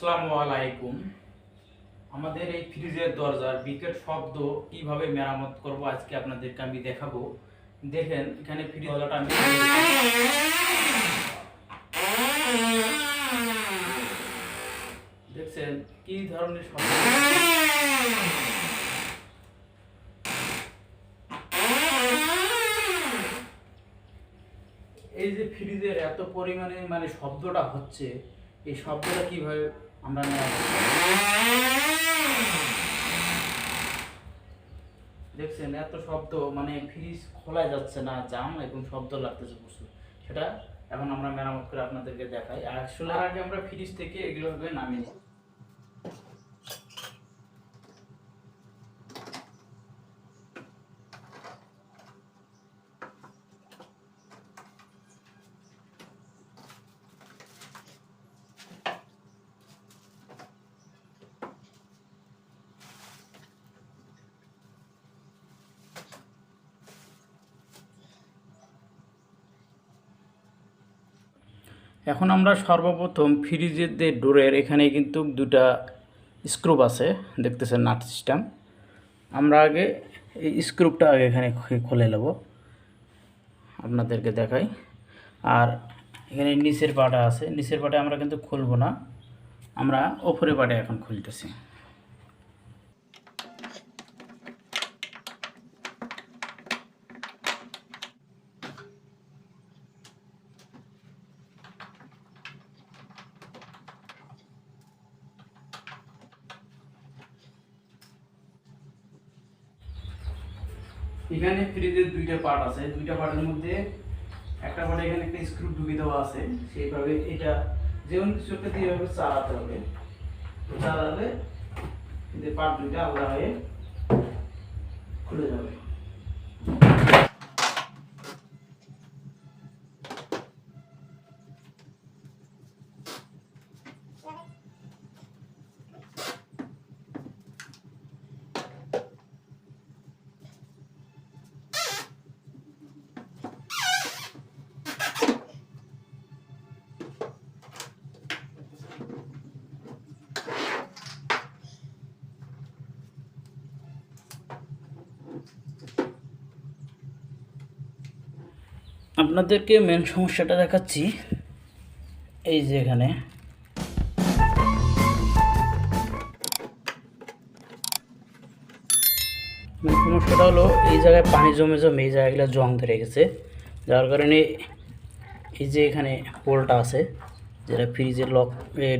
আসসালামু আলাইকুম। আমাদের এই ফ্রিজের দরজার বিকেট শব্দ কীভাবে মেরামত করব আজকে আপনাদেরকে আমি দেখাবো। দেখেন, এখানে ফ্রিজ দেখছেন কি ধরনের শব্দ? এই যে ফ্রিজের এত পরিমাণে মানে শব্দটা হচ্ছে, এই শব্দটা কীভাবে আমরা দেখছেন, এত শব্দ মানে ফ্রিজ খোলা যাচ্ছে না, জাম এবং শব্দ লাগতেছে প্রচুর। সেটা এখন আমরা মেরামত করে আপনাদেরকে দেখাই। আসলে আগে আমরা ফ্রিজ থেকে এগুলো নামিয়ে এখন আমরা সর্বপ্রথম ফ্রিজের যে ডোরের এখানে কিন্তু দুটা স্ক্রুপ আছে, দেখতেছেন নাট সিস্টেম। আমরা আগে এই স্ক্রুপটা আগে এখানে খুলে নেব। আপনাদেরকে দেখাই। আর এখানে নিচের পাটা আছে, নিচের পাটে আমরা কিন্তু খুলব না। আমরা ওপরে পাটে এখন খুলতেছি। এখানে ফ্রিজের দুইটা পার্ট আছে। দুইটা পার্টের মধ্যে একটা পার্টে এখানে একটা স্ক্রু ঢুকে দেওয়া আছে। সেইভাবে এটা যেমন কিছু একটা দিয়ে চালাতে হবে চালালে পার্ট দুইটা আলাদা হয়ে খুলে যাবে। আপনাদেরকে মেন সমস্যাটা দেখাচ্ছি। এই যে এখানে। সমস্যাটা হলো, এই জায়গায় পানি জমে জমে এই জায়গাগুলো জং ধরে গেছে। যার কারণে এই যে এখানে পোলটা আছে, যেটা ফ্রিজের লক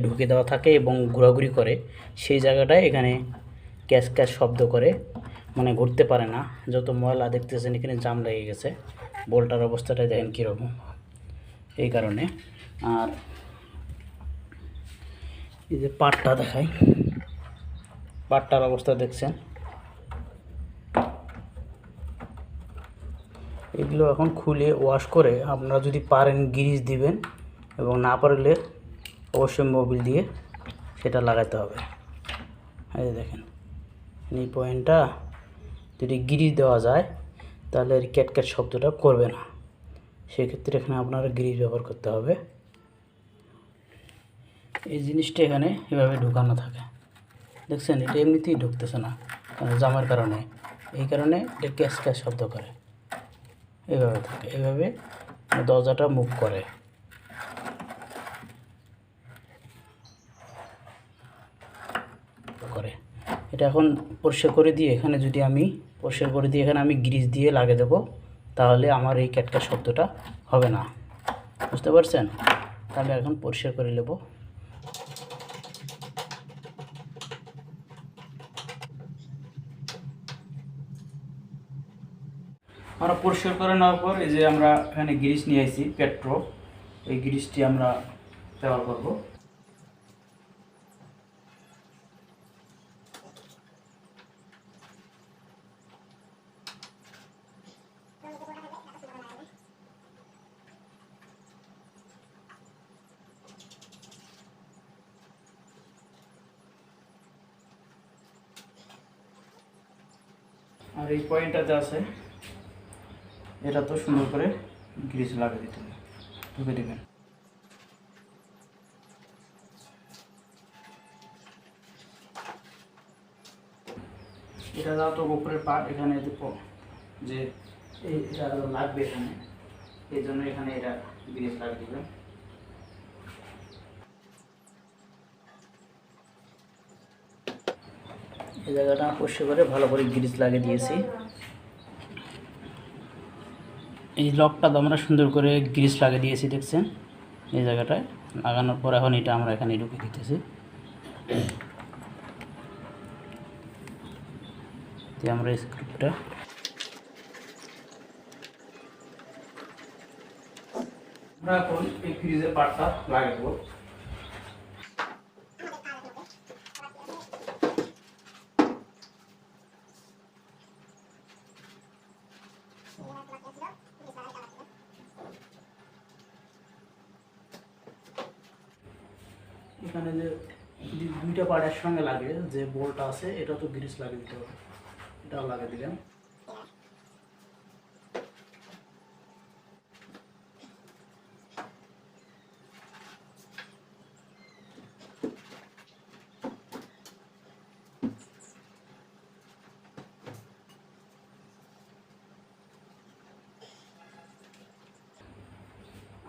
ঢুকে দেওয়া থাকে এবং ঘোরাঘুরি করে, সেই জায়গাটায় এখানে ক্যাশ ক্যাশ শব্দ করে। মানে ঘুরতে পারে না। যত ময়লা দেখতেছেন, এখানে জাম লেগে গেছে। বোল্টার অবস্থাটা দেখেন কীরকম। এই কারণে। আর এই যে পাটটা দেখাই। পাটটার অবস্থা দেখছেন। এগুলো এখন খুলে ওয়াশ করে আপনারা যদি পারেন গ্রিজ দিবেন এবং না পারলে অবশ্যই মোবিল দিয়ে সেটা লাগাতে হবে। এই দেখেন, এই পয়েন্টটা যদি গ্রিজ দেওয়া যায়, তাহলে এর ক্যাটক্যাট শব্দটা করবে না। সেক্ষেত্রে এখানে আপনারা গ্রিজ ব্যবহার করতে হবে। এই জিনিসটা এখানে এভাবে ঢুকানো থাকে। দেখছেন, এটা এমনিতেই ঢুকতেছে না, কারণ জামার কারণে। এই কারণে এটা ক্যাশ ক্যাশ শব্দ করে। এইভাবে থাকে এইভাবে দরজাটা মুভ করে। করে। এটা এখন পরিষ্কার করে দিয়ে এখানে যদি আমি পরিষ্কার করে দিয়ে এখানে আমি গ্রিজ দিয়ে লাগিয়ে দেবো, তাহলে আমার এই ক্যাটকা শব্দটা হবে না। বুঝতে পারছেন? তাহলে এখন পরিষ্কার করে নেব। আমরা পরিষ্কার করে নেওয়ার পর এই যে আমরা এখানে গ্রিস নিয়ে আসি পেট্রো। এই গ্রিসটি আমরা ব্যবহার করব। আর এই পয়েন্টটাতে আছে, এটা তো সুন্দর করে গ্রিজ লাগিয়ে দিতে হবে। ঢুকে দেবেন। এটা যাও তো উপরের পার্ট এখানে যে এটা লাগবে এখানে। এই জন্য এখানে এটা গ্রিজ লাগিয়ে দেবেন এই জায়গাটা পরিষ্কার করে ভালো করে গ্রিস লাগিয়ে দিয়েছি। এই লকটা তো আমরা সুন্দর করে গ্রিস লাগিয়ে দিয়েছি, দেখছেন? এই জায়গাটায় লাগানোর পর এখন এটা আমরা এখানে ঢুকে দিতেছি। আমরা স্ক্রিপ্টটা আমরা এখন এই ফ্রিজের পার্টটা লাগাবো এখানে যে দুইটা পার্টের সঙ্গে লাগে, যে বোল্টটা আছে, এটা তো গ্রিস লাগিয়ে দিতে হবে। এটাও লাগিয়ে দিলাম।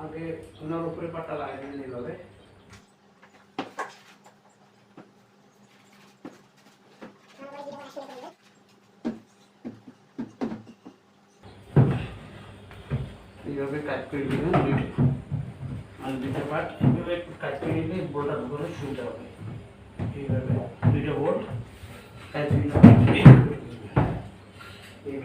আগে ওনার উপরে পাটটা লাগিয়ে দিলে এইভাবে এইভাবে কাজ করে দিবেন আর দুইটা পার্ট এইভাবে কাজ করে নিলে বোল্টটা ধরে সুবিধা হবে। এইভাবে দুইটা বোল্ট কাজ এই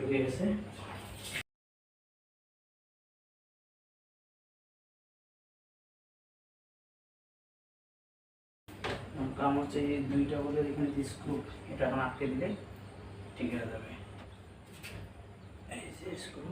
কাম হচ্ছে এই দুইটা বোল্টের এখানে স্ক্রু এটা এখন আটকে দিলে ঠিক হয়ে যাবে। এই যে স্ক্রু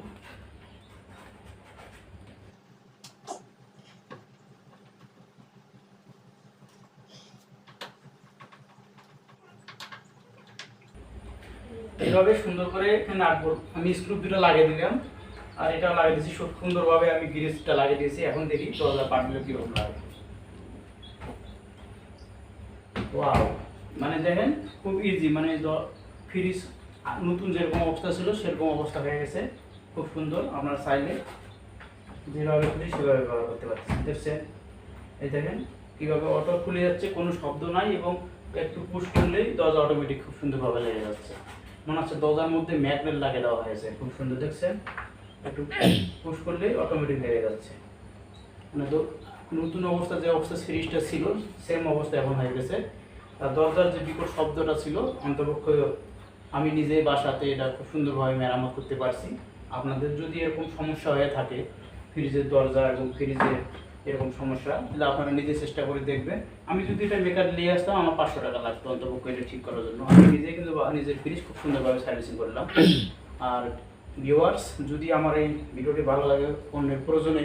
এইভাবে সুন্দর করে আটবো আমি স্ক্রুপ দুটো লাগিয়ে দিলাম। আর এটা লাগিয়ে দিয়েছি সুন্দরভাবে আমি গ্রিসটা লাগিয়ে দিয়েছি। এখন দেখি দরজা পাটগুলো কীরকম লাগে। ওয়াও মানে দেখেন, খুব ইজি মানে ফ্রিজ নতুন যেরকম অবস্থা ছিল, সেরকম অবস্থা হয়ে গেছে। খুব সুন্দর, আপনার চাইলে যেভাবে খুলি সেভাবে ব্যবহার করতে পারছি দেখছেন? এই দেখেন, কীভাবে অটো খুলে যাচ্ছে, কোনো শব্দ নাই এবং একটু পুশ করলেই দরজা অটোমেটিক খুব সুন্দরভাবে লেগে যাচ্ছে। মনে হচ্ছে দরজার মধ্যে ম্যাগনেট লাগিয়ে দেওয়া হয়েছে। খুব সুন্দর দেখছেন? একটু পুশ করলেই অটোমেটিক লেগে যাচ্ছে। মানে নতুন অবস্থা, যে অবস্থা সিরিজটা ছিল সেম অবস্থা এখন হয়ে গেছে। আর দরজার যে বিকট শব্দটা ছিল, অন্তপক্ষে আমি নিজেই বাসাতে এটা খুব সুন্দরভাবে মেরামত করতে পারছি। আপনাদের যদি এরকম সমস্যা হয়ে থাকে, ফ্রিজের দরজা এবং ফ্রিজের এরকম সমস্যা, তাহলে আপনারা নিজে চেষ্টা করে দেখবেন। আমি যদি এটা মেকার নিয়ে আসতাম, আমার পাঁচশো টাকা লাগতো অন্তপক্ষে এটা ঠিক করার জন্য। আমি নিজে কিন্তু নিজের ফ্রিজ খুব সুন্দরভাবে সার্ভিসিং করলাম। আর ভিউয়ার্স যদি আমার এই ভিডিওটি ভালো লাগে, অন্যের প্রয়োজনে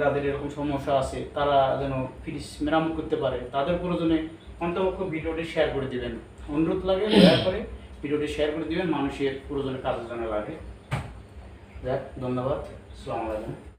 যাদের এরকম সমস্যা আছে, তারা যেন ফ্রিজ মেরামত করতে পারে, তাদের প্রয়োজনে অন্তপক্ষ ভিডিওটি শেয়ার করে দিবেন। অনুরোধ লাগে, দয়া করে ভিডিওটি শেয়ার করে দিবেন, মানুষের প্রয়োজনে কাজের জন্য লাগে। যাক, ধন্যবাদ। আসসালামু আলাইকুম।